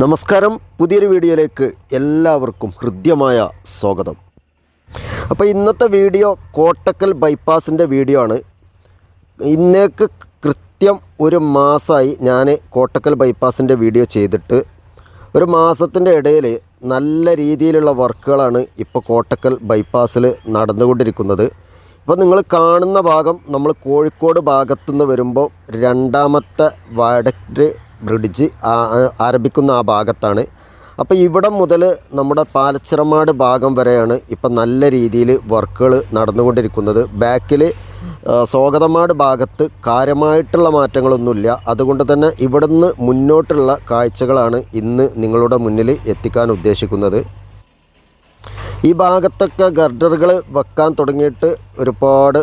നമസ്കാരം. പുതിയൊരു വീഡിയോയിലേക്ക് എല്ലാവർക്കും ഹൃദ്യമായ സ്വാഗതം. അപ്പോൾ ഇന്നത്തെ വീഡിയോ കോട്ടക്കൽ ബൈപ്പാസിന്റെ വീഡിയോ ആണ്. ഇന്നേക്ക് കൃത്യം ഒരു മാസമായി ഞാൻ കോട്ടക്കൽ ബൈപ്പാസിന്റെ വീഡിയോ ചെയ്തിട്ട് ഒരു മാസത്തിന്റെ ഇടയിൽ നല്ല രീതിയിലുള്ള വർക്കുകളാണ് ഇപ്പോൾ കോട്ടക്കൽ ബൈപ്പാസിൽ നടന്നുകൊണ്ടിരിക്കുന്നത്. ഇപ്പോൾ നിങ്ങൾ കാണുന്ന ഭാഗം നമ്മൾ കോഴിക്കോട് ഭാഗത്തുനിന്ന് വരുമ്പോൾ രണ്ടാമത്തെ വടക്ക് ബ്രിഡ്ജ് ആരംഭിക്കുന്ന ആ ഭാഗത്താണ്. അപ്പോൾ ഇവിടം മുതൽ നമ്മുടെ പാലച്ചിറമാട് ഭാഗം വരെയാണ് ഇപ്പം നല്ല രീതിയിൽ വർക്കുകൾ നടന്നുകൊണ്ടിരിക്കുന്നത്. ബാക്കിൽ സ്വാഗതമാട് ഭാഗത്ത് കാര്യമായിട്ടുള്ള മാറ്റങ്ങളൊന്നുമില്ല. അതുകൊണ്ട് തന്നെ ഇവിടുന്ന് മുന്നോട്ടുള്ള കാഴ്ചകളാണ് ഇന്ന് നിങ്ങളുടെ മുന്നിൽ എത്തിക്കാൻ ഉദ്ദേശിക്കുന്നത്. ഈ ഭാഗത്തൊക്കെ ഗർഡറുകൾ വെക്കാൻ തുടങ്ങിയിട്ട് ഒരുപാട്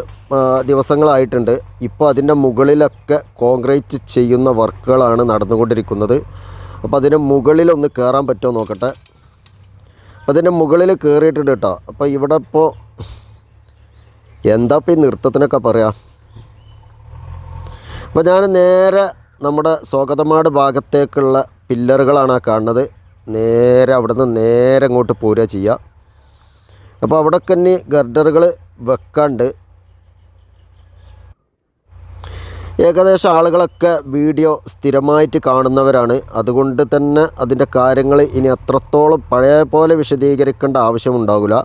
ദിവസങ്ങളായിട്ടുണ്ട്. ഇപ്പോൾ അതിന്റെ മുകളിലൊക്കെ കോൺക്രീറ്റ് ചെയ്യുന്ന വർക്കുകളാണ് നടന്നുകൊണ്ടിരിക്കുന്നത്. അപ്പോൾ അതിന് മുകളിലൊന്ന് കയറാൻ പറ്റുമോ നോക്കട്ടെ. അപ്പോൾ അതിന്റെ മുകളിൽ കയറിയിട്ടുണ്ട് കേട്ടോ. അപ്പോൾ ഇവിടെ ഇപ്പോൾ എന്താ ഇപ്പോൾ ഈ നൃത്തത്തിനൊക്കെ പറയാം? അപ്പോൾ ഞാൻ നേരെ നമ്മുടെ സ്വാഗതമാട് ഭാഗത്തേക്കുള്ള പില്ലറുകളാണ് കാണുന്നത്. നേരെ അവിടുന്ന് നേരെ അങ്ങോട്ട് പോരുക ചെയ്യുക അപ്പോൾ അവിടെ തന്നെ ഗർഡറുകൾ വെക്കാണ്ട് ഏകദേശം ആളുകളൊക്കെ വീഡിയോ സ്ഥിരമായിട്ട് കാണുന്നവരാണ്. അതുകൊണ്ട് തന്നെ അതിന്റെ കാര്യങ്ങൾ ഇനി അത്രത്തോളം പഴയ പോലെ വിശദീകരിക്കേണ്ട ആവശ്യമുണ്ടാകില്ല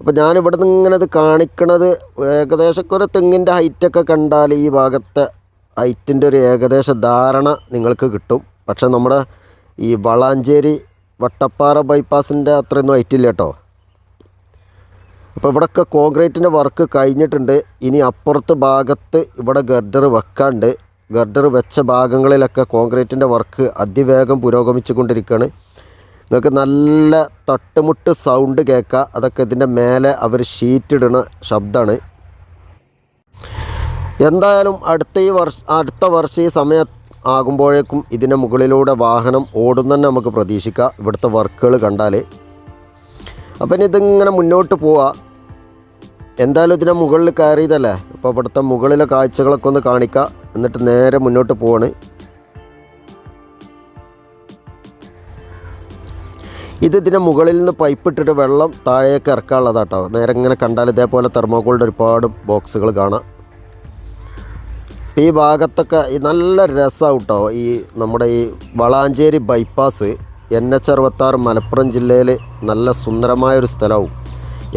അപ്പോൾ ഞാനിവിടെ നിന്ന് ഇങ്ങനെ ഇത് കാണിക്കണത് ഏകദേശം ഒരു തെങ്ങിന്റെ ഹൈറ്റൊക്കെ കണ്ടാൽ ഈ ഭാഗത്തെ ഹൈറ്റിന്റെ ഒരു ഏകദേശ ധാരണ നിങ്ങൾക്ക് കിട്ടും. പക്ഷേ നമ്മുടെ ഈ വളാഞ്ചേരി വട്ടപ്പാറ ബൈപ്പാസിന്റെ അത്രയൊന്നും ഹൈറ്റില്ല കേട്ടോ. അപ്പോൾ ഇവിടെയൊക്കെ കോൺക്രീറ്റിന്റെ വർക്ക് കഴിഞ്ഞിട്ടുണ്ട്. ഇനി അപ്പുറത്ത് ഭാഗത്ത് ഇവിടെ ഗർഡർ വെക്കാണ്ട്. ഗർഡർ വെച്ച ഭാഗങ്ങളിലൊക്കെ കോൺക്രീറ്റിന്റെ വർക്ക് അതിവേഗം പുരോഗമിച്ചു കൊണ്ടിരിക്കുകയാണ് നിങ്ങൾക്ക് നല്ല തട്ടുമുട്ട് സൗണ്ട് കേൾക്കാം. അതൊക്കെ ഇതിന്റെ മേലെ അവർ ഷീറ്റ് ഇടുന്ന ശബ്ദമാണ്. എന്തായാലും അടുത്ത ഈ വർഷ അടുത്ത വർഷം ഈ സമയം ആകുമ്പോഴേക്കും ഇതിന്റെ മുകളിലൂടെ വാഹനം ഓടുന്നതന്നെ നമുക്ക് പ്രതീക്ഷിക്കാം. ഇവിടുത്തെ വർക്കുകൾ കണ്ടാൽ അപ്പം ഇനി ഇതിങ്ങനെ മുന്നോട്ട് പോവാ. എന്തായാലും ഇതിനെ മുകളിൽ കയറിയതല്ലേ? അപ്പോൾ ഇവിടുത്തെ മുകളിലെ കാഴ്ചകളൊക്കെ ഒന്ന് കാണിക്കുക എന്നിട്ട് നേരെ മുന്നോട്ട് പോവാണ്. ഇത് ഇതിന്റെ മുകളിൽ നിന്ന് പൈപ്പ് ഇട്ടിട്ട് വെള്ളം താഴേക്ക് ഇറക്കാനുള്ളതാട്ടോ. നേരെ ഇങ്ങനെ കണ്ടാൽ ഇതേപോലെ തെർമോക്കോളിന്റെ ഒരുപാട് ബോക്സുകൾ കാണാം. ഈ ഭാഗത്തൊക്കെ നല്ല രസമാണ് കേട്ടോ. ഈ നമ്മുടെ ഈ വളാഞ്ചേരി ബൈപ്പാസ് എൻ എച്ച് അറുപത്താറ് മലപ്പുറം ജില്ലയിൽ നല്ല സുന്ദരമായൊരു സ്ഥലവും.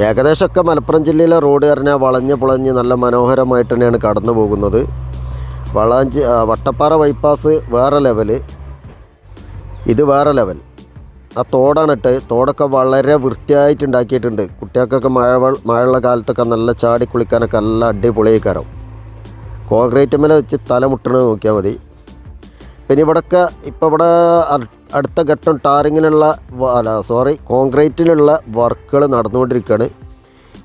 ഏകദേശമൊക്കെ മലപ്പുറം ജില്ലയിലെ റോഡ് പറഞ്ഞാൽ വളഞ്ഞ് പുളഞ്ഞ് നല്ല മനോഹരമായിട്ട് തന്നെയാണ് കടന്നു പോകുന്നത്. വളാഞ്ചി വട്ടപ്പാറ ബൈപ്പാസ് വേറെ ലെവൽ ഇത് വേറെ ലെവൽ ആ തോടാണ് ഇട്ട് തോടൊക്കെ വളരെ വൃത്തിയായിട്ട് ഉണ്ടാക്കിയിട്ടുണ്ട്. കുട്ടികൾക്കൊക്കെ മഴ മഴയുള്ള കാലത്തൊക്കെ നല്ല ചാടി കുളിക്കാനൊക്കെ നല്ല അടിപൊളിയായിക്കാരം കോൺക്രീറ്റ് മേലെ വെച്ച് തലമുട്ടണത് നോക്കിയാൽ മതി. പിന്നെ ഇവിടൊക്കെ ഇപ്പോൾ ഇവിടെ അടുത്ത ഘട്ടം ടാറിങ്ങിനുള്ള അല്ല സോറി കോൺക്രീറ്റിനുള്ള വർക്കുകൾ നടന്നുകൊണ്ടിരിക്കുകയാണ്.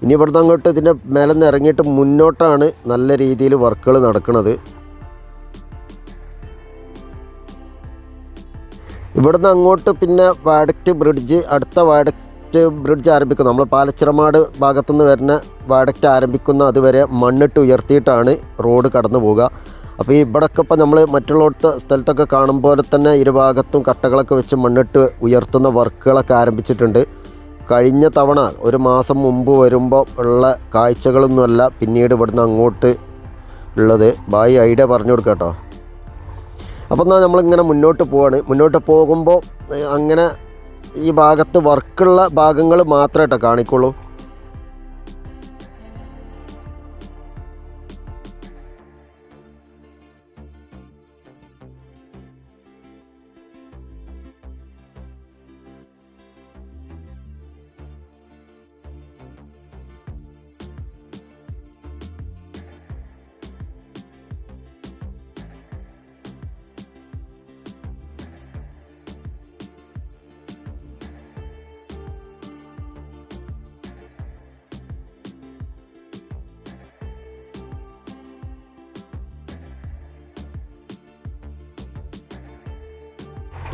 ഇനി ഇവിടുന്ന് അങ്ങോട്ട് ഇതിന്റെ മേലെ നിന്ന് ഇറങ്ങിയിട്ട് മുന്നോട്ടാണ് നല്ല രീതിയിൽ വർക്കുകൾ നടക്കുന്നത്. ഇവിടുന്ന് അങ്ങോട്ട് പിന്നെ വാഡക്റ്റ് ബ്രിഡ്ജ് അടുത്ത വാഡക്റ്റ് ബ്രിഡ്ജ് ആരംഭിക്കുന്നു. നമ്മൾ പാലച്ചിറമാട് ഭാഗത്തുനിന്ന് വരുന്ന വാഡക്റ്റ് ആരംഭിക്കുന്ന അതുവരെ മണ്ണിട്ട് ഉയർത്തിയിട്ടാണ് റോഡ് കടന്നു പോവുക അപ്പോൾ ഈ ഇവിടെയൊക്കെ ഇപ്പോൾ നമ്മൾ മറ്റുള്ളടത്ത് സ്ഥലത്തൊക്കെ കാണും പോലെ തന്നെ ഇരുഭാഗത്തും കട്ടകളൊക്കെ വെച്ച് മണ്ണിട്ട് ഉയർത്തുന്ന വർക്കുകളൊക്കെ ആരംഭിച്ചിട്ടുണ്ട്. കഴിഞ്ഞ തവണ ഒരു മാസം മുമ്പ് വരുമ്പോൾ ഉള്ള കാഴ്ചകളൊന്നുമല്ല പിന്നീട് ഇവിടുന്ന് അങ്ങോട്ട് ഉള്ളത്. ബായി ഐഡിയ പറഞ്ഞു കൊടുക്കാം കേട്ടോ. അപ്പോൾ എന്നാൽ നമ്മളിങ്ങനെ മുന്നോട്ട് പോവാണ്. മുന്നോട്ട് പോകുമ്പോൾ അങ്ങനെ ഈ ഭാഗത്ത് വർക്കുള്ള ഭാഗങ്ങൾ മാത്രമേ കേട്ടോ കാണിക്കുള്ളൂ.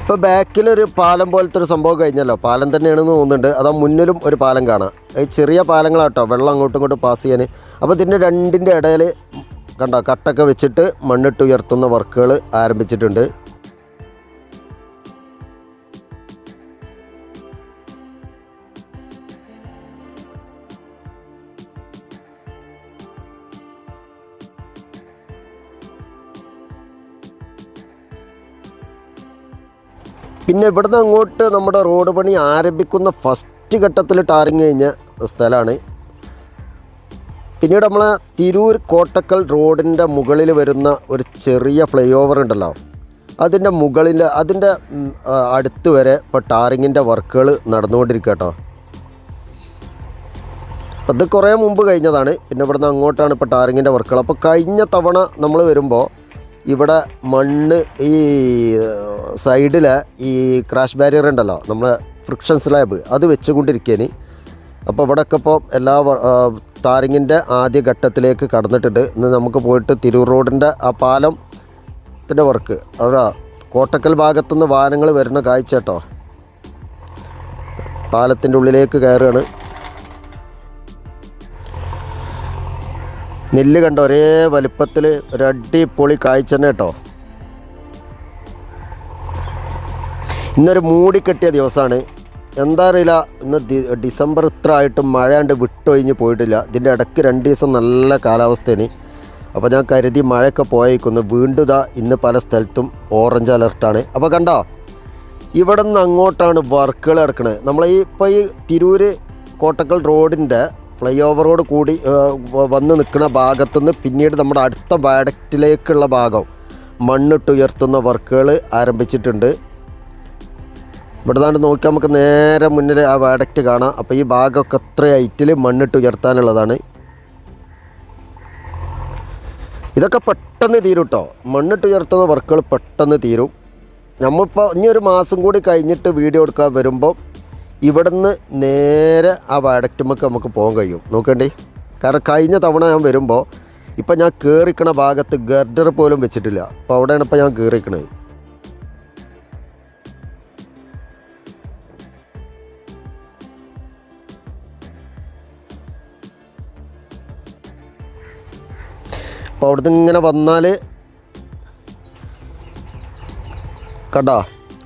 ഇപ്പോൾ ബാക്കിലൊരു പാലം പോലത്തെ ഒരു സംഭവം കഴിഞ്ഞല്ലോ. പാലം തന്നെയാണെന്ന് തോന്നുന്നുണ്ട്. അതാ മുന്നിലും ഒരു പാലം കാണാം. ഈ ചെറിയ പാലങ്ങളാട്ടോ വെള്ളം അങ്ങോട്ടും ഇങ്ങോട്ടും പാസ് ചെയ്യാൻ. അപ്പോൾ ഇതിന്റെ രണ്ടിന്റെ ഇടയിൽ കണ്ടോ കട്ടൊക്കെ വെച്ചിട്ട് മണ്ണിട്ട് ഉയർത്തുന്ന വർക്കുകൾ ആരംഭിച്ചിട്ടുണ്ട്. പിന്നെ ഇവിടുന്ന് അങ്ങോട്ട് നമ്മുടെ റോഡ് പണി ആരംഭിക്കുന്ന ഫസ്റ്റ് ഘട്ടത്തിൽ ടാറിങ് കഴിഞ്ഞ സ്ഥലമാണ്. പിന്നീട് നമ്മൾ തിരൂർ കോട്ടക്കൽ റോഡിന്റെ മുകളിൽ വരുന്ന ഒരു ചെറിയ ഫ്ലൈ ഓവർ ഉണ്ടല്ലോ അതിന്റെ മുകളിൽ അതിന്റെ അടുത്ത് വരെ ഇപ്പോൾ ടാറിങ്ങിന്റെ വർക്കുകൾ നടന്നുകൊണ്ടിരിക്കുക കേട്ടോ അത് കുറേ മുമ്പ് കഴിഞ്ഞതാണ്. പിന്നെ ഇവിടുന്ന് അങ്ങോട്ടാണ് ഇപ്പോൾ ടാറിങ്ങിന്റെ വർക്കുകൾ അപ്പോൾ കഴിഞ്ഞ തവണ നമ്മൾ വരുമ്പോൾ ഇവിടെ മണ്ണ് ഈ സൈഡിൽ ഈ ക്രാഷ് ബാരിയർ ഉണ്ടല്ലോ നമ്മൾ ഫ്രിക്ഷൻ സ്ലാബ് അത് വെച്ചുകൊണ്ടിരിക്കേനി. അപ്പോൾ ഇവിടെയൊക്കെ ഇപ്പോൾ എല്ലാ ടാറിങ്ങിന്റെ ആദ്യ ഘട്ടത്തിലേക്ക് കടന്നിട്ടുണ്ട്. ഇന്ന് നമുക്ക് പോയിട്ട് തിരൂർ റോഡിന്റെ ആ പാലത്തിന്റെ വർക്ക് അതാ കോട്ടക്കൽ ഭാഗത്തുനിന്ന് വാഹനങ്ങൾ വരുന്ന കാഴ്ച കേട്ടോ. പാലത്തിന്റെ ഉള്ളിലേക്ക് കയറുകയാണ്. നെല്ല് കണ്ട? ഒരേ വലിപ്പത്തിൽ ഒരു പൊളി തന്നെ കേട്ടോ. ഇന്നൊരു മൂടിക്കെട്ടിയ ദിവസമാണ് എന്താ അറിയില്ല ഇന്ന് ഡിസംബർ ഇത്ര ആയിട്ടും മഴ കണ്ട് വിട്ടൊഴിഞ്ഞ് പോയിട്ടില്ല. ഇതിന്റെ ഇടയ്ക്ക് രണ്ട് ദിവസം നല്ല കാലാവസ്ഥയാണ് അപ്പോൾ ഞാൻ കരുതി മഴയൊക്കെ പോയേക്കുന്നു. വീണ്ടും ഇതാ ഇന്ന് പല സ്ഥലത്തും ഓറഞ്ച് അലർട്ടാണ്. അപ്പോൾ കണ്ടോ? ഇവിടെ നിന്ന് അങ്ങോട്ടാണ് വർക്കുകൾ നടക്കുന്നത് നമ്മൾ ഈ ഇപ്പോൾ ഈ തിരൂർ കോട്ടക്കൽ റോഡിന്റെ ഫ്ലൈ ഓവറോട് കൂടി വന്ന് നിൽക്കുന്ന ഭാഗത്തുനിന്ന് പിന്നീട് നമ്മുടെ അടുത്ത വാഡക്റ്റിലേക്കുള്ള ഭാഗം മണ്ണിട്ടുയർത്തുന്ന വർക്കുകൾ ആരംഭിച്ചിട്ടുണ്ട്. ഇവിടെ നിന്നാണ്ട് നോക്കിയാൽ നമുക്ക് നേരെ മുന്നിൽ ആ വാഡക്റ്റ് കാണാം. അപ്പോൾ ഈ ഭാഗമൊക്കെ അത്ര ഹൈറ്റിൽ മണ്ണിട്ട് ഉയർത്താനുള്ളതാണ് ഇതൊക്കെ പെട്ടെന്ന് തീരും കേട്ടോ മണ്ണിട്ട് ഉയർത്തുന്ന വർക്കുകൾ പെട്ടെന്ന് തീരും. നമ്മളിപ്പോൾ ഇനി ഒരു മാസം കൂടി കഴിഞ്ഞിട്ട് വീഡിയോ എടുക്കാൻ വരുമ്പോൾ ഇവിടുന്ന് നേരെ ആ വാഡക്റ്റുമ്മക്ക് നമുക്ക് പോകാൻ കഴിയും. നോക്കണ്ടേ? കാരണം കഴിഞ്ഞ തവണ ഞാൻ വരുമ്പോൾ ഇപ്പം ഞാൻ കയറിക്കണ ഭാഗത്ത് ഗർഡർ പോലും വെച്ചിട്ടില്ല. അപ്പോൾ അവിടെയാണ് ഇപ്പോൾ ഞാൻ കയറിക്കണത് അപ്പോൾ അവിടുന്ന് ഇങ്ങനെ വന്നാൽ കണ്ടാ?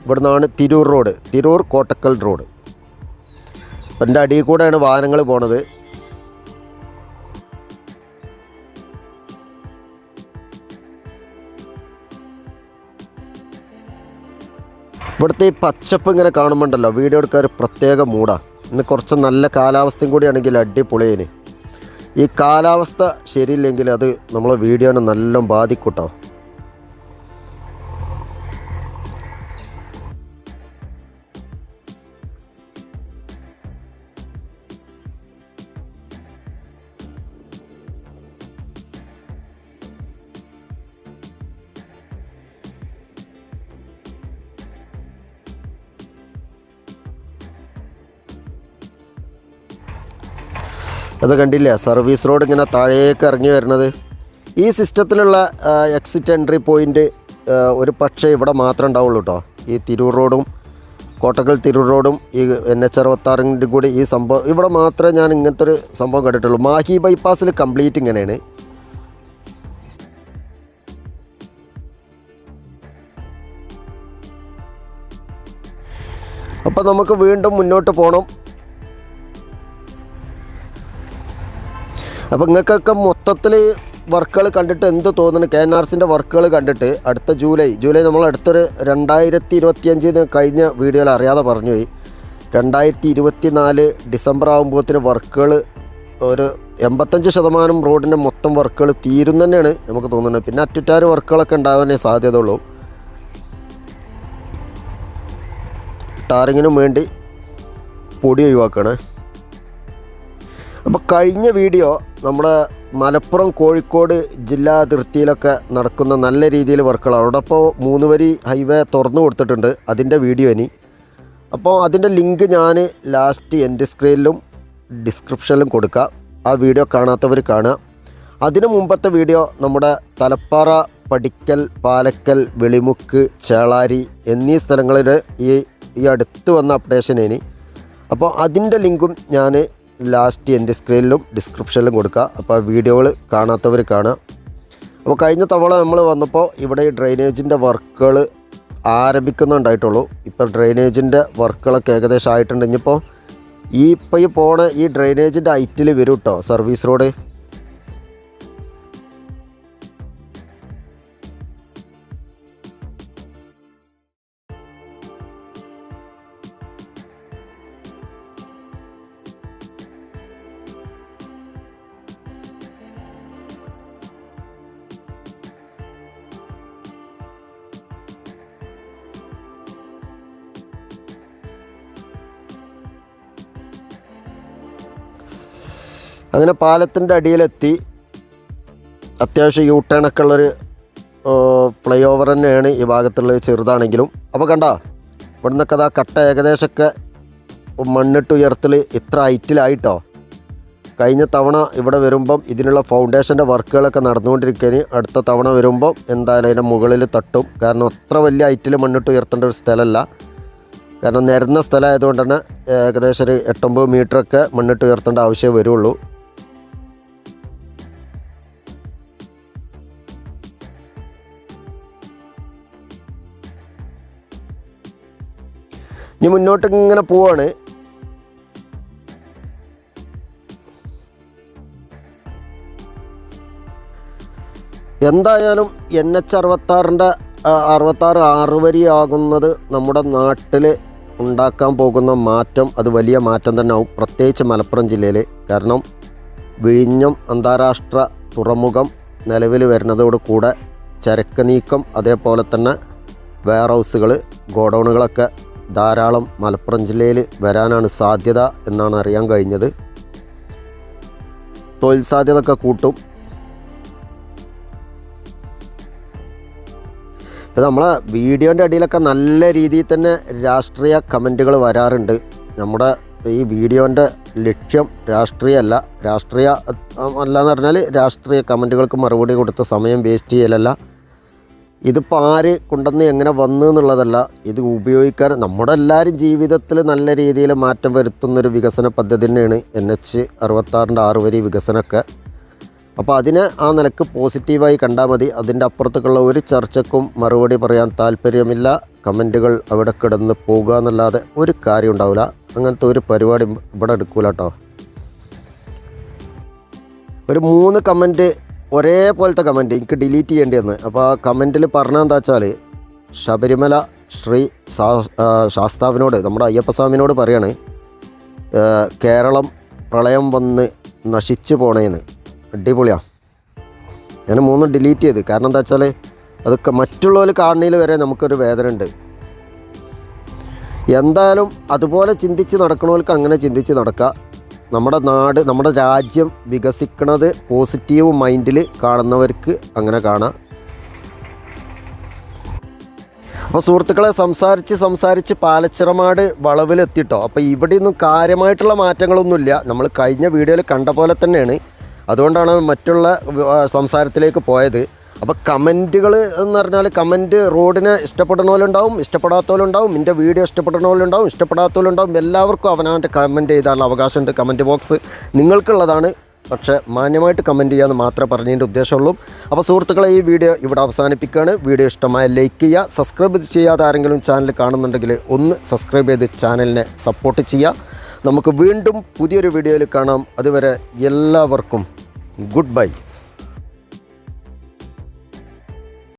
ഇവിടുന്നാണ് തിരൂർ റോഡ്. തിരൂർ കോട്ടക്കൽ റോഡ്. എന്റെ അടിയിൽ കൂടെയാണ് വാഹനങ്ങൾ പോണത്. ഇവിടുത്തെ ഈ പച്ചപ്പ് ഇങ്ങനെ കാണുമ്പോണ്ടല്ലോ വീഡിയോ എടുക്കാൻ ഒരു പ്രത്യേക മൂടാ ഇന്ന് കുറച്ച് നല്ല കാലാവസ്ഥയും കൂടിയാണെങ്കിൽ അടിപൊളിയേന്. ഈ കാലാവസ്ഥ ശരിയില്ലെങ്കിൽ അത് നമ്മളെ വീഡിയോനെ നല്ല ബാധിക്കൂട്ടോ. അത് കണ്ടില്ലേ? സർവീസ് റോഡ് ഇങ്ങനെ താഴേക്ക് ഇറങ്ങി വരുന്നത്. ഈ സിസ്റ്റത്തിലുള്ള എക്സിറ്റ് എൻട്രി പോയിന്റ് ഒരു പക്ഷേ ഇവിടെ മാത്രമേ ഉണ്ടാവുള്ളൂ കേട്ടോ ഈ തിരൂർ റോഡും കോട്ടക്കൽ തിരൂർ റോഡും ഈ എൻ എച്ച് അറുപത്താറിന്റെ കൂടി ഈ സംഭവം ഇവിടെ മാത്രമേ ഞാൻ ഇങ്ങനത്തെ ഒരു സംഭവം കണ്ടിട്ടുള്ളൂ. മാഹി ബൈപ്പാസിൽ കംപ്ലീറ്റ് ഇങ്ങനെയാണ്. അപ്പോൾ നമുക്ക് വീണ്ടും മുന്നോട്ട് പോകണം അപ്പോൾ നിങ്ങൾക്കൊക്കെ മൊത്തത്തിൽ വർക്കുകൾ കണ്ടിട്ട് എന്ത് തോന്നുന്നു? കെ എൻ ആർ സിന്റെ വർക്കുകൾ കണ്ടിട്ട് അടുത്ത ജൂലൈ ജൂലൈ നമ്മൾ അടുത്തൊരു രണ്ടായിരത്തി ഇരുപത്തിയഞ്ചിന് കഴിഞ്ഞ വീഡിയോയിൽ അറിയാതെ പറഞ്ഞു പോയി. രണ്ടായിരത്തി ഇരുപത്തി നാല് ഡിസംബർ ആകുമ്പോഴത്തിന് വർക്കുകൾ ഒരു എൺപത്തഞ്ച് ശതമാനം റോഡിന്റെ മൊത്തം വർക്കുകൾ തീരും തന്നെയാണ് നമുക്ക് തോന്നുന്നത്. പിന്നെ അറ്റുറ്റാറ് വർക്കുകളൊക്കെ ഉണ്ടാകാനേ സാധ്യതയുള്ളൂ. ടാറിങ്ങിനും വേണ്ടി പൊടി ഒഴിവാക്കണേ. അപ്പോൾ കഴിഞ്ഞ വീഡിയോ നമ്മുടെ മലപ്പുറം കോഴിക്കോട് ജില്ലാ അതിർത്തിയിലൊക്കെ നടക്കുന്ന നല്ല രീതിയിൽ വർക്കുകൾ. അവിടെ ഇപ്പോൾ മൂന്ന് വരി ഹൈവേ തുറന്നു കൊടുത്തിട്ടുണ്ട് അതിന്റെ വീഡിയോ ഇനി. അപ്പോൾ അതിന്റെ ലിങ്ക് ഞാൻ ലാസ്റ്റ് എന്റെ സ്ക്രീനിലും ഡിസ്ക്രിപ്ഷനിലും കൊടുക്കാം. ആ വീഡിയോ കാണാത്തവർ കാണുക. അതിനു മുമ്പത്തെ വീഡിയോ നമ്മുടെ തലപ്പാറ പടിക്കൽ പാലക്കൽ വെളിമുക്ക് ചേളാരി എന്നീ സ്ഥലങ്ങളിൽ ഈ ഈ അടുത്ത് വന്ന അപ്ഡേഷൻ ഇനി. അപ്പോൾ അതിന്റെ ലിങ്കും ഞാൻ ലാസ്റ്റ് എന്റെ സ്ക്രീനിലും ഡിസ്ക്രിപ്ഷനിലും കൊടുക്കുക. അപ്പോൾ വീഡിയോകൾ കാണാത്തവർ കാണുക. അപ്പോൾ കഴിഞ്ഞ തവണ നമ്മൾ വന്നപ്പോൾ ഇവിടെ ഈ ഡ്രെയിനേജിന്റെ വർക്കുകൾ ആരംഭിക്കുന്നുണ്ടായിട്ടുള്ളൂ. ഇപ്പോൾ ഡ്രെയിനേജിന്റെ വർക്കുകളൊക്കെ ഏകദേശം ആയിട്ടുണ്ട്. ഇനിയിപ്പോൾ ഈ ഇപ്പോൾ ഈ പോണ ഈ ഡ്രെയിനേജിന്റെ ഹൈറ്റിൽ വരും കേട്ടോ സർവീസ് റോഡ്. അങ്ങനെ പാലത്തിന്റെ അടിയിലെത്തി. അത്യാവശ്യം യൂ ടേണൊക്കെ ഉള്ളൊരു ഫ്ലൈ ഓവർ തന്നെയാണ് ഈ ഭാഗത്തുള്ളത് ചെറുതാണെങ്കിലും. അപ്പോൾ കണ്ട ഇവിടെ നിന്നൊക്കെ അതാ കട്ട ഏകദേശമൊക്കെ മണ്ണിട്ട് ഉയർത്തൽ ഇത്ര ഹൈറ്റിലായിട്ടോ? കഴിഞ്ഞ തവണ ഇവിടെ വരുമ്പം ഇതിനുള്ള ഫൗണ്ടേഷന്റെ വർക്കുകളൊക്കെ നടന്നുകൊണ്ടിരിക്കാൻ അടുത്ത തവണ വരുമ്പം എന്തായാലും അതിന്റെ മുകളിൽ തട്ടും. കാരണം അത്ര വലിയ ഹൈറ്റിൽ മണ്ണിട്ട് ഉയർത്തേണ്ട ഒരു സ്ഥലമല്ല. കാരണം നിരന്ന സ്ഥലമായതുകൊണ്ട് തന്നെ ഏകദേശം ഒരു എട്ടൊമ്പത് മീറ്ററൊക്കെ മണ്ണിട്ട് ഉയർത്തേണ്ട ആവശ്യമേ വരുള്ളൂ. ഇനി മുന്നോട്ട് ഇങ്ങനെ പോവാണ്. എന്തായാലും എൻ എച്ച് അറുപത്താറിന്റെ അറുപത്താറ് ആറ് വരിയാകുന്നത് നമ്മുടെ നാട്ടിൽ ഉണ്ടാക്കാൻ പോകുന്ന മാറ്റം അത് വലിയ മാറ്റം തന്നെ ആവും പ്രത്യേകിച്ച് മലപ്പുറം ജില്ലയിൽ കാരണം വിഴിഞ്ഞം അന്താരാഷ്ട്ര തുറമുഖം നിലവിൽ വരുന്നതോട് കൂടെ ചരക്ക് നീക്കം അതേപോലെ തന്നെ വെയർ ഹൗസുകൾ ഗോഡൗണുകളൊക്കെ ധാരാളം മലപ്പുറം ജില്ലയിൽ വരാനാണ് സാധ്യത എന്നാണ് അറിയാൻ കഴിഞ്ഞത്. തൊഴിൽ സാധ്യതയൊക്കെ കൂട്ടും. ഇപ്പം നമ്മളെ വീഡിയോന്റെ അടിയിലൊക്കെ നല്ല രീതിയിൽ തന്നെ രാഷ്ട്രീയ കമന്റുകൾ വരാറുണ്ട്. നമ്മുടെ ഈ വീഡിയോന്റെ ലക്ഷ്യം രാഷ്ട്രീയമല്ല രാഷ്ട്രീയ അല്ല എന്ന് പറഞ്ഞാൽ രാഷ്ട്രീയ കമന്റുകൾക്ക് മറുപടി കൊടുത്ത സമയം വേസ്റ്റ് ചെയ്യലല്ല. ഇതിപ്പോൾ ആര് കൊണ്ടുവന്ന് എങ്ങനെ വന്നു എന്നുള്ളതല്ല ഇത് ഉപയോഗിക്കാൻ നമ്മുടെ എല്ലാവരും ജീവിതത്തിൽ നല്ല രീതിയിൽ മാറ്റം വരുത്തുന്നൊരു വികസന പദ്ധതി തന്നെയാണ് എൻ എച്ച് അറുപത്താറിന്റെ ആറ് വരി വികസനമൊക്കെ. അപ്പോൾ അതിനെ ആ നിലയ്ക്ക് പോസിറ്റീവായി കണ്ടാൽ മതി. അതിന്റെ അപ്പുറത്തേക്കുള്ള ഒരു ചർച്ചക്കും മറുപടി പറയാൻ താല്പര്യമില്ല. കമന്റുകൾ അവിടെ കിടന്ന് പോകുക എന്നല്ലാതെ ഒരു കാര്യം ഉണ്ടാവില്ല. അങ്ങനത്തെ ഒരു പരിപാടി ഇവിടെ എടുക്കൂല കേട്ടോ. ഒരു മൂന്ന് കമന്റ് ഒരേപോലത്തെ കമന്റ് എനിക്ക് ഡിലീറ്റ് ചെയ്യേണ്ടി വന്ന് അപ്പോൾ ആ കമന്റിൽ പറഞ്ഞാൽ എന്താ വെച്ചാൽ ശബരിമല ശ്രീ ശാസ്താവിനോട് നമ്മുടെ അയ്യപ്പസ്വാമിനോട് പറയാണ് കേരളം പ്രളയം വന്ന് നശിച്ചു പോണേന്ന്. അടിപൊളിയാ. ഞാൻ മൂന്ന് ഡിലീറ്റ് ചെയ്ത്. കാരണം എന്താ വെച്ചാൽ അതൊക്കെ മറ്റുള്ളവർ കാണുന്നതിൽ വരെ നമുക്കൊരു വേദന ഉണ്ട് എന്തായാലും അതുപോലെ ചിന്തിച്ച് നടക്കണവർക്ക് അങ്ങനെ ചിന്തിച്ച് നടക്കുക നമ്മുടെ നാട് നമ്മുടെ രാജ്യം വികസിക്കുന്നത് പോസിറ്റീവ് മൈൻഡിൽ കാണുന്നവർക്ക് അങ്ങനെ കാണാം. അപ്പോൾ സുഹൃത്തുക്കളെ സംസാരിച്ച് സംസാരിച്ച് പാലച്ചിറമാട് വളവിലെത്തിട്ടോ. അപ്പോൾ ഇവിടെ ഒന്നും കാര്യമായിട്ടുള്ള മാറ്റങ്ങളൊന്നുമില്ല. നമ്മൾ കഴിഞ്ഞ വീഡിയോയിൽ കണ്ട പോലെ തന്നെയാണ്. അതുകൊണ്ടാണ് മറ്റുള്ള സംസാരത്തിലേക്ക് പോയത്. അപ്പോൾ കമന്റുകൾ എന്ന് പറഞ്ഞാൽ കമന്റ് റോഡിനെ ഇഷ്ടപ്പെടുന്നവരുണ്ടാവും ഇഷ്ടപ്പെടാത്തവരുണ്ടാവും എന്റെ വീഡിയോ ഇഷ്ടപ്പെടുന്നവരുണ്ടാവും ഇഷ്ടപ്പെടാത്തവരുണ്ടാവും. എല്ലാവർക്കും അവനവന്റെ കമന്റ് ചെയ്താലുള്ള അവകാശമുണ്ട്. കമന്റ് ബോക്സ് നിങ്ങൾക്കുള്ളതാണ്. പക്ഷേ മാന്യമായിട്ട് കമന്റ് ചെയ്യാമെന്ന് മാത്രമേ പറഞ്ഞതിന്റെ ഉദ്ദേശമുള്ളൂ. അപ്പോൾ സുഹൃത്തുക്കളെ ഈ വീഡിയോ ഇവിടെ അവസാനിപ്പിക്കുകയാണ്. വീഡിയോ ഇഷ്ടമായ ലൈക്ക് ചെയ്യുക സബ്സ്ക്രൈബ് ചെയ്യാതെ ആരെങ്കിലും ചാനൽ കാണുന്നുണ്ടെങ്കിൽ ഒന്ന് സബ്സ്ക്രൈബ് ചെയ്ത് ചാനലിനെ സപ്പോർട്ട് ചെയ്യുക. നമുക്ക് വീണ്ടും പുതിയൊരു വീഡിയോയിൽ കാണാം. അതുവരെ എല്ലാവർക്കും ഗുഡ് ബൈ.